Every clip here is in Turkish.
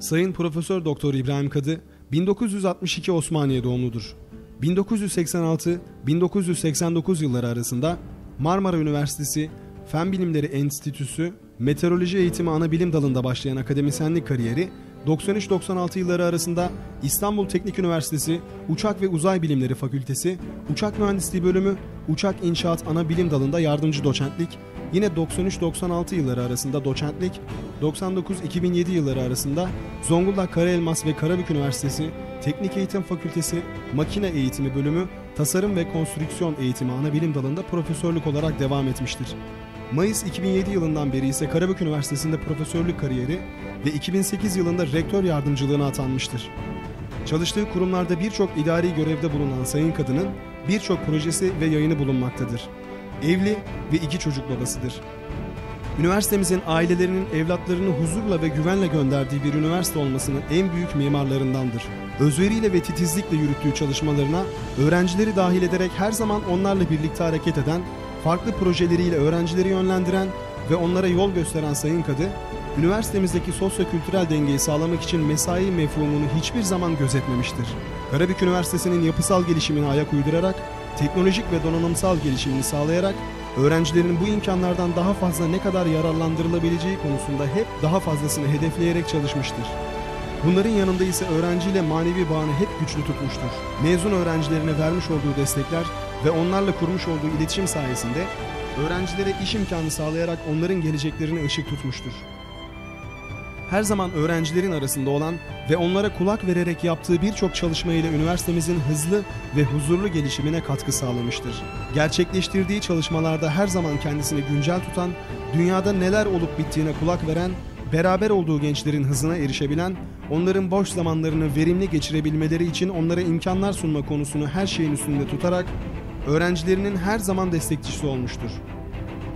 Sayın Profesör Doktor İbrahim Kadı 1962 Osmaniye doğumludur. 1986-1989 yılları arasında Marmara Üniversitesi Fen Bilimleri Enstitüsü Meteoroloji Eğitimi Anabilim Dalı'nda başlayan akademisyenlik kariyeri 93-96 yılları arasında İstanbul Teknik Üniversitesi Uçak ve Uzay Bilimleri Fakültesi Uçak Mühendisliği Bölümü Uçak İnşaat Ana Bilim Dalı'nda yardımcı doçentlik, yine 93-96 yılları arasında doçentlik, 99-2007 yılları arasında Zonguldak Karaelmas ve Karabük Üniversitesi Teknik Eğitim Fakültesi Makine Eğitimi Bölümü Tasarım ve Konstrüksiyon Eğitimi Ana Bilim Dalı'nda profesörlük olarak devam etmiştir. Mayıs 2007 yılından beri ise Karabük Üniversitesi'nde profesörlük kariyeri ve 2008 yılında rektör yardımcılığına atanmıştır. Çalıştığı kurumlarda birçok idari görevde bulunan Sayın Kadın'ın birçok projesi ve yayını bulunmaktadır. Evli ve iki çocuk babasıdır. Üniversitemizin ailelerinin evlatlarını huzurla ve güvenle gönderdiği bir üniversite olmasının en büyük mimarlarındandır. Özveriyle ve titizlikle yürüttüğü çalışmalarına öğrencileri dahil ederek her zaman onlarla birlikte hareket eden, farklı projeleriyle öğrencileri yönlendiren ve onlara yol gösteren Sayın Kadı, üniversitemizdeki sosyo-kültürel dengeyi sağlamak için mesai mefhumunu hiçbir zaman gözetmemiştir. Karabük Üniversitesi'nin yapısal gelişimine ayak uydurarak, teknolojik ve donanımsal gelişimini sağlayarak, öğrencilerin bu imkanlardan daha fazla ne kadar yararlandırılabileceği konusunda hep daha fazlasını hedefleyerek çalışmıştır. Bunların yanında ise öğrenciyle manevi bağını hep güçlü tutmuştur. Mezun öğrencilerine vermiş olduğu destekler ve onlarla kurmuş olduğu iletişim sayesinde öğrencilere iş imkanı sağlayarak onların geleceklerine ışık tutmuştur. Her zaman öğrencilerin arasında olan ve onlara kulak vererek yaptığı birçok çalışmayla üniversitemizin hızlı ve huzurlu gelişimine katkı sağlamıştır. Gerçekleştirdiği çalışmalarda her zaman kendisini güncel tutan, dünyada neler olup bittiğine kulak veren, beraber olduğu gençlerin hızına erişebilen, onların boş zamanlarını verimli geçirebilmeleri için onlara imkanlar sunma konusunu her şeyin üstünde tutarak öğrencilerinin her zaman destekçisi olmuştur.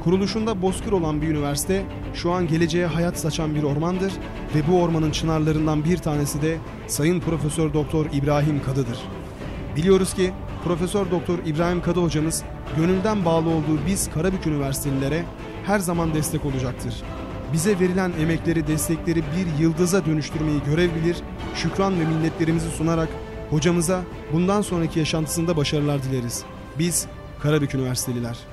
Kuruluşunda bozkır olan bir üniversite şu an geleceğe hayat saçan bir ormandır ve bu ormanın çınarlarından bir tanesi de Sayın Profesör Doktor İbrahim Kadı'dır. Biliyoruz ki Profesör Doktor İbrahim Kadı hocamız gönülden bağlı olduğu biz Karabük Üniversitelilere her zaman destek olacaktır. Bize verilen emekleri, destekleri bir yıldıza dönüştürmeyi görev bilir, şükran ve minnetlerimizi sunarak hocamıza bundan sonraki yaşantısında başarılar dileriz. Biz Karabük Üniversiteliler.